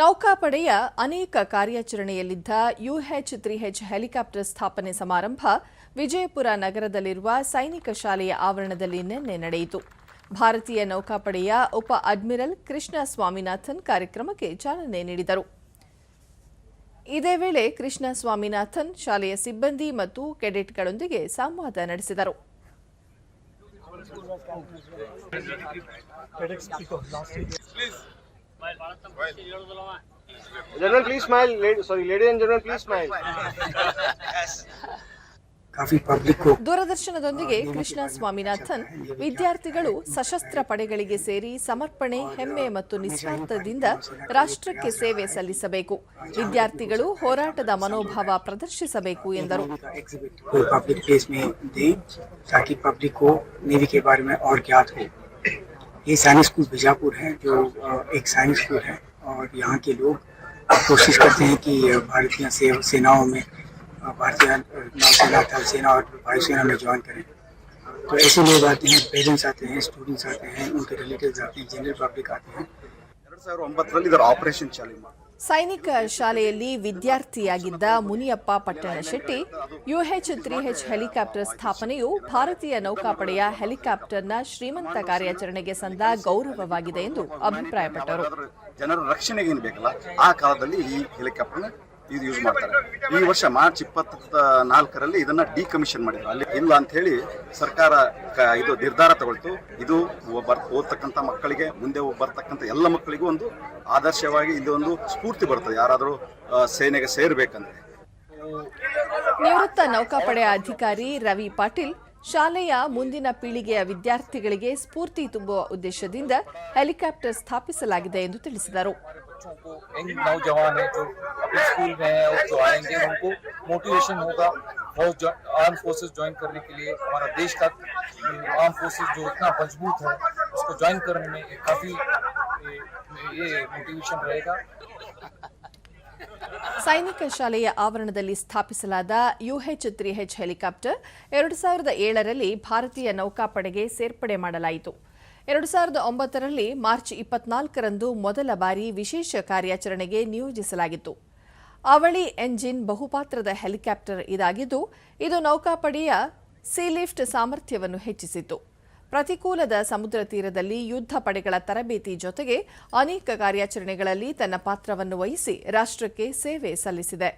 ನೌಕಾಪಡೆಯ ಅನೇಕ ಕಾರ್ಯಾಚರಣೆಯಲ್ಲಿದ್ದ U H three H helicopter ಸ್ಥಾಪನೆ ಸಮಾರಂಭ ವಿಜಯಪುರ ನಗರದಲ್ಲಿರುವ ಸೈನಿಕ ಶಾಲೆಯ ಆವರಣದಲ್ಲಿ ನಿನ್ನೆ ನಡೆಯಿತು. ಭಾರತೀಯ ನೌಕಾಪಡೆಯ ಉಪ ಅಡ್ಮಿರಲ್ ಕೃಷ್ಣ ಸ್ವಾಮಿನಾಥನ್ ಕಾರ್ಯಕ್ರಮಕ್ಕೆ ಚಾಲನೆ ನೀಡಿದರು. ಇದೇ ವೇಳೆ ಕೃಷ್ಣ ಸ್ವಾಮಿನಾಥನ್ ಶಾಲೆಯ ಸಿಬ್ಬಂದಿ ಮತ್ತು ಕೆಡೆಟ್ಗಳೊಂದಿಗೆ ಸಂವಾದ ನಡೆಸಿದರು. Gentlemen, please smile. Lady, sorry, ladies and gentlemen, please smile. काफी पब्लिक को ದೂರದರ್ಶನದೊಂದಿಗೆ ಕೃಷ್ಣ ಸ್ವಾಮಿನಾಥನ್ ವಿದ್ಯಾರ್ಥಿಗಳು ಸಶಸ್ತ್ರ ಪಡೆಗಳಿಗೆ ಸೇರಿ ಸಮರ್ಪಣೆ ಹೆಮ್ಮೆ ಮತ್ತು ನಿಸ್ವಾರ್ಥದಿಂದ ರಾಷ್ಟ್ರಕ್ಕೆ ಸೇವೆ ಸಲ್ಲಿಸಬೇಕು ವಿದ್ಯಾರ್ಥಿಗಳು ಹೋರಾಟದ ಮನೋಭಾವ ಪ್ರದರ್ಶಿಸಬೇಕು ಎಂದರು एग्जिबिट ये सैनिक स्कूल बीजापुर है जो अ, एक सैनिक स्कूल है और यहाँ के लोग कोशिश करते हैं कि अ, भारतीय से- सेनाओं में अ, भारतीय अ, नौसेना थल सेना और वायुसेना में ज्वाइन करें तो ऐसे लोग आते हैं पेरेंट्स आते हैं स्टूडेंट्स आते हैं उनके रिलेटिव्स आते हैं जनरल पब्लिक आते हैं ಎರಡ್ ಸಾವಿರದ ಒಂಬತ್ತರಲ್ಲಿ ಇದರ ಆಪರೇಷನ್ ಚಾಲೂ ಮಾಡಿ ಸೈನಿಕ ಶಾಲೆಯಲ್ಲಿ ವಿದ್ಯಾರ್ಥಿಯಾಗಿದ್ದ Muniyappa Pattana Shetty U H three H helicopter ಸ್ಥಾಪನೆಯು ಭಾರತೀಯ ನೌಕಾಪಡೆಯ ಹೆಲಿಕಾಪ್ಟರ್ನ ಶ್ರೀಮಂತ ಕಾರ್ಯಾಚರಣೆಗೆ ಸಂದ ಗೌರವವಾಗಿದೆ ಎಂದು ಅಭಿಪ್ರಾಯಪಟ್ಟರು. ಜನರ ರಕ್ಷಣೆಗೆ ಆ ಕಾಲದಲ್ಲಿ ಈ ಹೆಲಿಕಾಪ್ಟರ್ನ ಇದು ಯೂಸ್ ಮಾಡ್ತಾರೆ. ಈ ವರ್ಷ ಮಾರ್ಚ್ ಇಪ್ಪತ್ತ ನಾಲ್ಕರಲ್ಲಿ ಇದನ್ನ ಡಿಕಮಿಷನ್ ಮಾಡಿದ್ರು. ಅಲ್ಲಿ ಇಲ್ಲ ಅಂತ ಹೇಳಿ ಸರ್ಕಾರ ಇದು ನಿರ್ಧಾರ ತಗೊಳ್ತು. ಇದು ಓದ್ತಕ್ಕಂಥ ಮಕ್ಕಳಿಗೆ, ಮುಂದೆ ಬರ್ತಕ್ಕಂಥ ಎಲ್ಲ ಮಕ್ಕಳಿಗೂ ಒಂದು ಆದರ್ಶವಾಗಿ ಇದು ಒಂದು ಸ್ಫೂರ್ತಿ ಬರ್ತದೆ. ಯಾರಾದರೂ ಸೇನೆಗೆ ಸೇರ್ಬೇಕಂದ್ರೆ. ನಿವೃತ್ತ ನೌಕಾಪಡೆ ಅಧಿಕಾರಿ ರವಿ ಪಾಟೀಲ್, ಶಾಲೆಯ ಮುಂದಿನ ಪೀಳಿಗೆಯ ವಿದ್ಯಾರ್ಥಿಗಳಿಗೆ ಸ್ಫೂರ್ತಿ ತುಂಬುವ ಉದ್ದೇಶದಿಂದ ಹೆಲಿಕಾಪ್ಟರ್ ಸ್ಥಾಪಿಸಲಾಗಿದೆ ಎಂದು ತಿಳಿಸಿದರು. बच्चों को यंग नौजवान है जो अपने स्कूल में है और जो आएंगे उनको मोटिवेशन होगा फौज आर्म फोर्सेस ज्वाइन करने के लिए हमारा देश का आर्म फोर्सेस जो इतना मजबूत है उसको ज्वाइन करने में ये काफी ये, ये मोटिवेशन रहेगा ಸೈನಿಕ ಶಾಲೆಯ ಆವರಣದಲ್ಲಿ ಸ್ಥಾಪಿಸಲಾದ ಯುಎಚ್ ತ್ರೀ ಹೆಚ್ ಹೆಲಿಕಾಪ್ಟರ್ ಎರಡು ಸಾವಿರದ ಏಳರಲ್ಲಿ ಭಾರತೀಯ ನೌಕಾಪಡೆಗೆ ಸೇರ್ಪಡೆ ಮಾಡಲಾಯಿತು ಎರಡು ಸಾವಿರದ ಒಂಬತ್ತರಲ್ಲಿ ಮಾರ್ಚ್ ಇಪ್ಪತ್ನಾಲ್ಕರಂದು ಮೊದಲ ಬಾರಿ ವಿಶೇಷ ಕಾರ್ಯಾಚರಣೆಗೆ ನಿಯೋಜಿಸಲಾಗಿತ್ತು. ಅವಳಿ ಎಂಜಿನ್ ಬಹುಪಾತ್ರದ ಹೆಲಿಕಾಪ್ಟರ್ ಇದಾಗಿದ್ದು, ಇದು ನೌಕಾಪಡೆಯ ಸೀಲಿಫ್ಟ್ ಸಾಮರ್ಥ್ಯವನ್ನು ಹೆಚ್ಚಿಸಿತು ಪ್ರತಿಕೂಲದ ಸಮುದ್ರ ತೀರದಲ್ಲಿ ಯುದ್ಧ ಪಡೆಗಳ ತರಬೇತಿ ಜೊತೆಗೆ ಅನೇಕ ಕಾರ್ಯಾಚರಣೆಗಳಲ್ಲಿ ತನ್ನ ಪಾತ್ರವನ್ನು ವಹಿಸಿ ರಾಷ್ಟ್ರಕ್ಕೆ ಸೇವೆ ಸಲ್ಲಿಸಿದೆ.